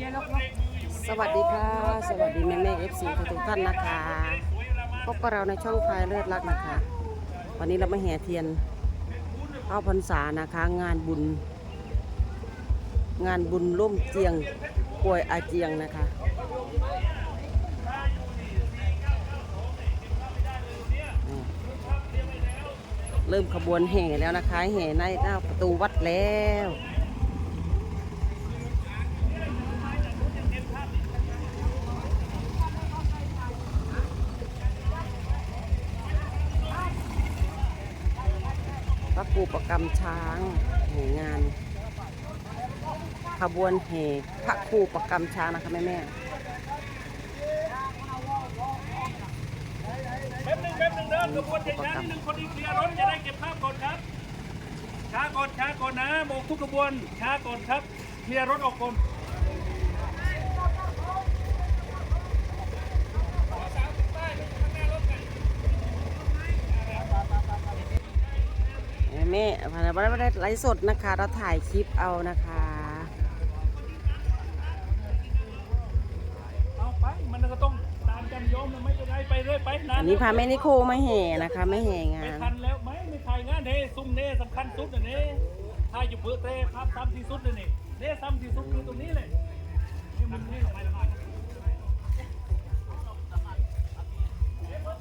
สวัสดีค่ะ สวัสดีแม่แม่เอฟซีทุกท่านนะคะพบกับเราในช่องไฟเลือดรักนะคะ วันนี้เรามาแห่เทียนเข้าพรรษานะคะ งานบุญ งานบุญร่มเจียงป่วยอาเจียงนะคะเริ่มขบวนแห่แล้วนะคะ แห่ในหน้าประตูวัดแล้ว ผู้ประกรรมช้างแห่งาน ขบวนแห่พระครูประกรรมช้างนะคะแม่แม่แป๊บหนึงแป๊บหนึงเดินขบวนช้างนิดนึงคนที่เคลียร์รถจะได้เก็บภาพก่อนครับช้าก่อนช้าก่อนนะโบกทุกขบวนช้าก่อนครับเคลียร์รถออกก่อน แม่แม่ไม่ได้ไลฟ์สดนะคะ เราถ่ายคลิปเอานะคะเอาไปมันก็ต้องตามจำยอมนะไม่เป็นไรไปเรื่อยไปนานอันนี้พาแม่นิโคมาแห่นะคะไม่แห่งาไม่น ทันแล้วไหมไม่ถ่ายงานเด้ซุ่มเด้สำคัญสุดนะเด้ถ่ายอยู่เพื่อเต้ภาพซ้ำที่สุดเลยนี่เด้ซ้ำที่สุดคือตรงนี้เลยนี่มันนี่ไปแล้ว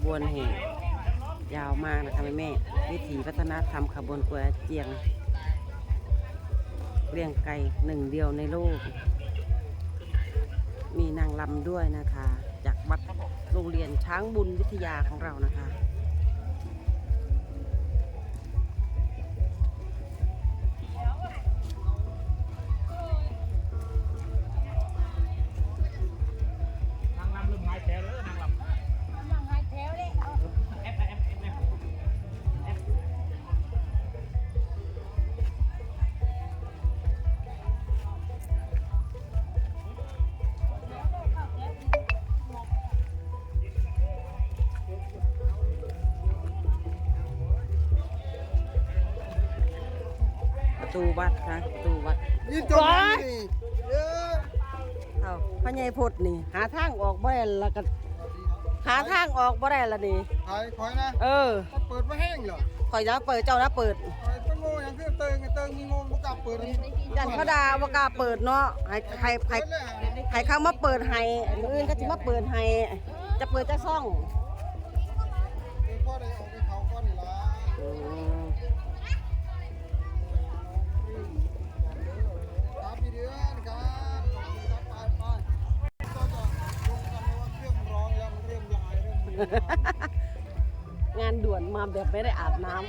บวนแห่ ยาวมากนะคะแม่แม่วิถีวัฒนธรรมขบวนกวยเจียงเรียงไก่หนึ่งเดียวในโลก มีนางลำด้วยนะคะ จากวัดโรงเรียนช้างบุญวิทยาของเรานะคะ ประตูวัดค่ะประตูวัดนี่จบแล้วนี่เด้อเอาพระใหญ่พดนี่ หาทางออกบ่ได้แล้วก็หาทางออกบ่ได้ละนี่ถ่ายคอยนะเออมาเปิดมาแห้งเหรอข่อยจะเปิดเจ้านะเปิดคอยเป็นโง่อย่างคือเติงไงเติงมีโง่บ่กล้าเปิดเลยยันเขาดาว่ากล้าเปิดเนาะให้ให้ให้เปิดเลยฮะให้เขามาเปิดให้มืออื่นก็จะมาเปิดให้จะเปิดจะซ่องเดี๋ยวพ่อได้ออกไปเขาก่อนนี่ล่ะ งานด่วนมาแบบไม่ได้อาบน้ำ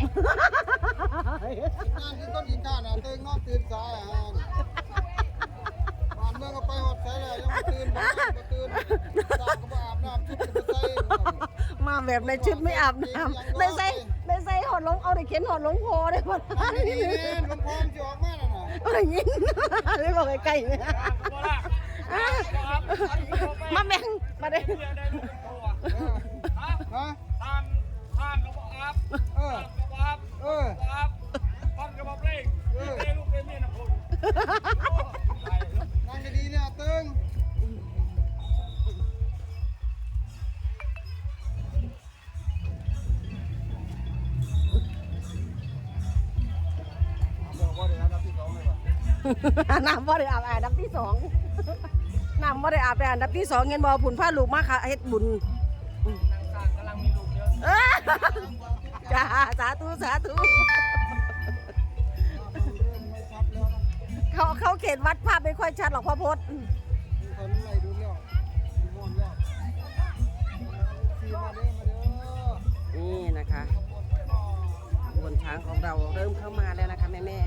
งานที่ต้นหินข้านะเติงนอนตื่นสายอะผ่าเมื่อก็ไปหอดใส่แล้วยังตื่นบ่ตื่นสาก็บ่อาบน้ำชุดก็บ่ใส่มาแบบในชุดไม่อาบน้ำในใส่ในใส่หอดลงเอาได้เข็นหอดลงโพได้หมดนั่นนี่นี่ลมพรมจะออกมาแล้วน่ะอะไรยินเลยบอกใกล้ๆเนี่ยมาแม่งมาได้ ฮะท่านท่านระบบอัพเออระบบอัพเอออัพฟังกระบอกเพลงเอ้ลูกเป็นเมียนะคนนั่งดีๆเนี่ยตึงบอกว่าเดี๋ยวนะพี่สองเลยป่ะน้ำบ่ได้อาบแอันดับที่สองน้ำบ่ได้อาบแอันดับที่สองเงินบ่ผุนผ้าลูกมาค่ะเฮ็ดบุญ จ้าสาธุสาธุเริ่มไม่ชัดแล้วนะเขาเขาเขตวัดภาพไม่ค่อยชัดหรอกพ่อพจน์มีคนไล่ดูแล้วมีมอนแล้วขี่มาเด้อมาเด้อนี่นะคะบนช้างของเราเริ่มเข้ามาแล้วนะคะแม่แม่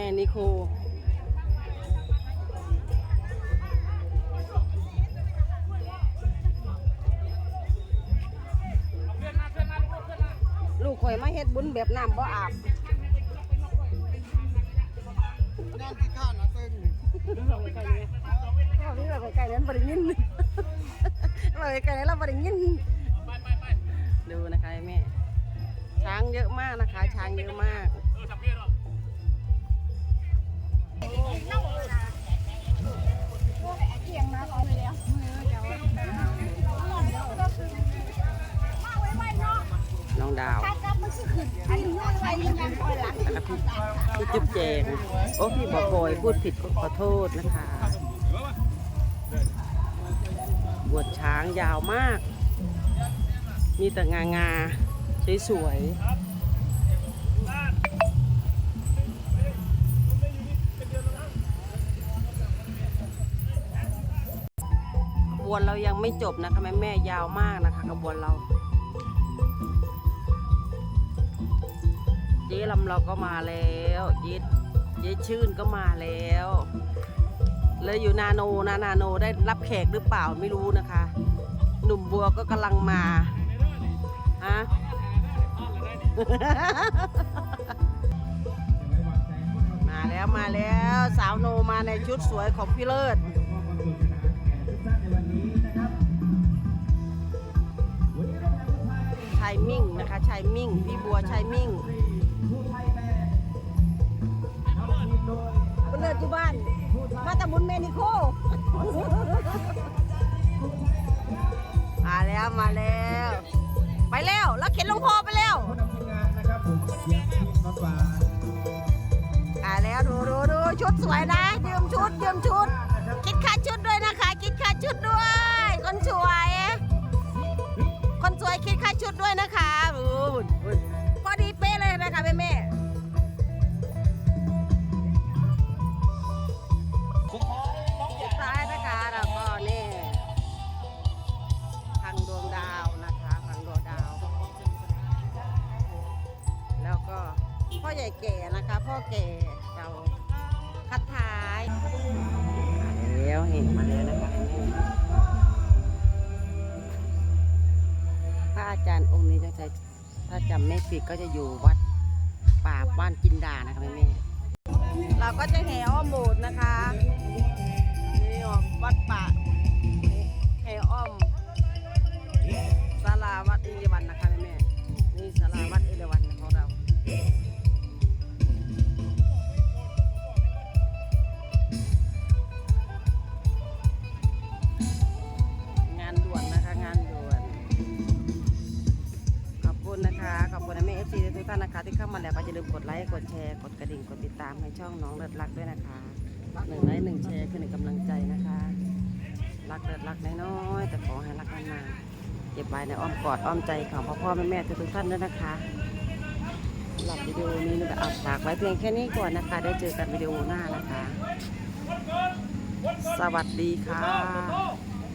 ม่นิโคลูกข่อยมาเฮ็ดบุญแบบน้ำบ่อาบงานที่ข้านะตึงดึงเราไปไกลเลยนั้นบริยินเราไกลๆนั้นเราบริยินดูนะคะแม่ช้างเยอะมากนะคะ ช้างเยอะมาก น้องดาวแล้วก็พี่พี่จุ๊บแจงโอ้พี่บอกโอยพูดผิดก็ขอโทษนะคะบวชช้างยาวมาก มีแต่งางาสวยๆ บวนเรายังไม่จบนะคะแม่แม่ยาวมากนะคะขบวนเราเจ๊ลำเราก็มาแล้วเจ๊เจ๊ชื่นก็มาแล้วเลยอยู่นาโนนะนาโนได้รับแขกหรือเปล่าไม่รู้นะคะ หนุ่มบัวก็กำลังมาฮะมาแล้วมาแล้วสาวโนมาในชุดสวยของพี่เลิศายมิ่งนะคะชายมิ่ง พี่บัวชายมิ่งเลิศอยู่บ้าน มาตะบุญเมนิโค มาแล้วมาแล้ว ไปแล้วแล้วเข็นลงพ่อไปแล้วอ่าแล้วดูดูดูชุดสวยนะยืมชุดยืม พ่อแก่เราคัดท้ายแล้วเห็นมาแล้วนะคะพระอาจารย์องค์นี้จะใช้ถ้าจำไม่ผิดก็จะอยู่วัดป่าบ้านจินดานะคะแม่แม่เราก็จะแห่อ้อมโบสถ์นะคะนี่ออกวัด ขอบคุณนะแม่เอฟซีทุกท่านนะคะที่เข้ามาแล้วก็อย่าลืมกดไลค์กดแชร์กดกระดิ่งกดติดตามให้ช่องน้องเลิศรักด้วยนะคะหนึ่งไลค์หนึ่งแชร์คือหนึ่งกำลังใจนะคะ รักเลิศรักน้อยๆแต่ขอให้รักนานๆเก็บไว้ในอ้อมกอดอ้อมใจของพ่อพ่อแม่แม่ทุกท่านด้วยนะคะสำหรับวิดีโอนี้หนูก็เอาฝากไว้เพียงแค่นี้ก่อนนะคะ ได้เจอกันวิดีโอหน้านะคะ สวัสดีค่ะ